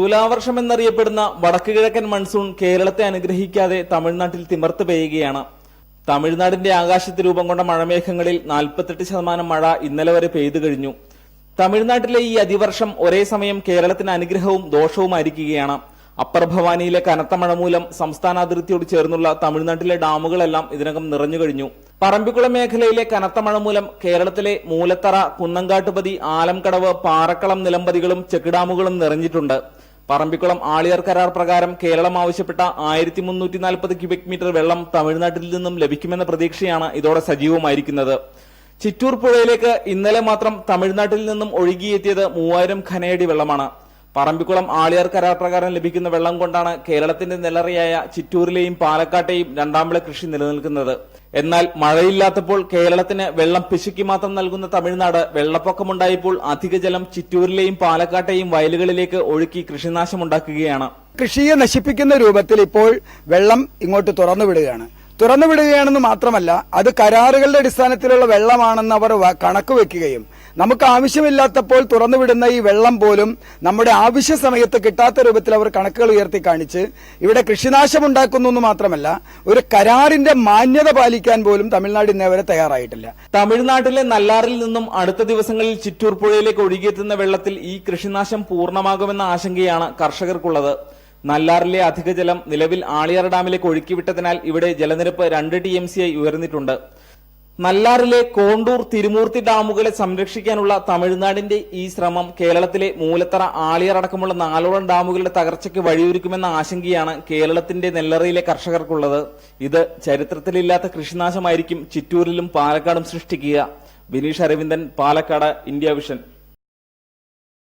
തുലാവർഷം എന്നറിയപ്പെടുന്ന വടക്കുകിഴക്കൻ മൺസൂൺ കേരളത്തെ അനുഗ്രഹിക്കാതെ തമിഴ്നാട്ടിൽ തിമർത്ത് പെയ്യുകയാണ്. തമിഴ്നാടിന്റെ ആകാശത്ത് രൂപം കൊണ്ട മഴമേഘങ്ങളിൽ നാൽപ്പത്തെട്ട് ശതമാനം മഴ ഇന്നലെ വരെ പെയ്തു കഴിഞ്ഞു. തമിഴ്നാട്ടിലെ ഈ അതിവർഷം ഒരേ സമയം കേരളത്തിന് അനുഗ്രഹവും ദോഷവുമായിരിക്കുകയാണ് അപ്പർ ഭവാനിയിലെ കനത്ത മഴ മൂലം സംസ്ഥാന അതിർത്തിയോട് ചേർന്നുള്ള തമിഴ്നാട്ടിലെ ഡാമുകളെല്ലാം ഇതിനകം നിറഞ്ഞു കഴിഞ്ഞു. പറമ്പിക്കുളം മേഖലയിലെ കനത്ത മഴ മൂലം കേരളത്തിലെ മൂലത്തറ കുന്നങ്കാട്ടുപതി ആലംകടവ് പാറക്കളം നിലമ്പതികളും ചെക്ക് ഡാമുകളും നിറഞ്ഞിട്ടുണ്ട്. പറമ്പിക്കുളം ആളിയർ കരാർ പ്രകാരം കേരളം ആവശ്യപ്പെട്ട ആയിരത്തി മുന്നൂറ്റി നാൽപ്പത് ക്യൂബിക് മീറ്റർ വെള്ളം തമിഴ്നാട്ടിൽ നിന്നും ലഭിക്കുമെന്ന പ്രതീക്ഷയാണ് ഇതോടെ സജീവമായിരിക്കുന്നത്. ചിറ്റൂർ പുഴയിലേക്ക് ഇന്നലെ മാത്രം തമിഴ്നാട്ടിൽ നിന്നും ഒഴുകിയെത്തിയത് മൂവായിരം ഖനയടി വെള്ളമാണ്. പറമ്പിക്കുളം ആളിയാർ കരാർ പ്രകാരം ലഭിക്കുന്ന വെള്ളം കൊണ്ടാണ് കേരളത്തിന്റെ നെല്ലറിയായ ചിറ്റൂരിലെയും പാലക്കാട്ടെയും രണ്ടാം വിള കൃഷി നിലനിൽക്കുന്നത്. എന്നാൽ മഴയില്ലാത്തപ്പോൾ കേരളത്തിന് വെള്ളം പിശുക്കി മാത്രം നൽകുന്ന തമിഴ്നാട് വെള്ളപ്പൊക്കമുണ്ടായപ്പോൾ അധിക ജലം ചിറ്റൂരിലെയും പാലക്കാട്ടെയും വയലുകളിലേക്ക് ഒഴുക്കി കൃഷിനാശമുണ്ടാക്കുകയാണ്. കൃഷിയെ നശിപ്പിക്കുന്ന രൂപത്തിൽ ഇപ്പോൾ വെള്ളം ഇങ്ങോട്ട് തുറന്നു വിടുകയാണ്. തുറന്നു വിടുകയാണെന്ന് മാത്രമല്ല അത് കരാറുകളുടെ അടിസ്ഥാനത്തിലുള്ള വെള്ളമാണെന്ന് അവർ കണക്ക് വെക്കുകയും നമുക്ക് ആവശ്യമില്ലാത്തപ്പോൾ തുറന്നുവിടുന്ന ഈ വെള്ളം പോലും നമ്മുടെ ആവശ്യ സമയത്ത് കിട്ടാത്ത രൂപത്തിൽ അവർ കണക്കുകൾ ഉയർത്തി കാണിച്ച് ഇവിടെ കൃഷിനാശം ഉണ്ടാക്കുന്നു എന്ന് മാത്രമല്ല ഒരു കരാറിന്റെ മാന്യത പാലിക്കാൻ പോലും തമിഴ്നാട് ഇന്നേവരെ തയ്യാറായിട്ടില്ല. തമിഴ്നാട്ടിലെ നല്ലാറിൽ നിന്നും അടുത്ത ദിവസങ്ങളിൽ ചിറ്റൂർ പുഴയിലേക്ക് ഒഴുകിയെത്തുന്ന വെള്ളത്തിൽ ഈ കൃഷിനാശം പൂർണമാകുമെന്ന ആശങ്കയാണ് കർഷകർക്കുള്ളത്. നല്ലാറിലെ അധിക ജലം നിലവിൽ ആളിയാർ ഡാമിലേക്ക് ഒഴുക്കിവിട്ടതിനാൽ ഇവിടെ ജലനിരപ്പ് രണ്ട് ടി എം സി ആയി ഉയർന്നിട്ടുണ്ട്. നല്ലാറിലെ കോണ്ടൂർ തിരുമൂർത്തി ഡാമുകളെ സംരക്ഷിക്കാനുള്ള തമിഴ്നാടിന്റെ ഈ ശ്രമം കേരളത്തിലെ മൂലത്തറ ആളിയാർ അടക്കമുള്ള നാലോളം ഡാമുകളുടെ തകർച്ചയ്ക്ക് വഴിയൊരുക്കുമെന്ന ആശങ്കയാണ് കേരളത്തിന്റെ നെല്ലറയിലെ കർഷകർക്കുള്ളത്. ഇത് ചരിത്രത്തിലില്ലാത്ത കൃഷിനാശമായിരിക്കും ചിറ്റൂരിലും പാലക്കാടും സൃഷ്ടിക്കുക. Bineesh Aravindan Palakkad India Vision.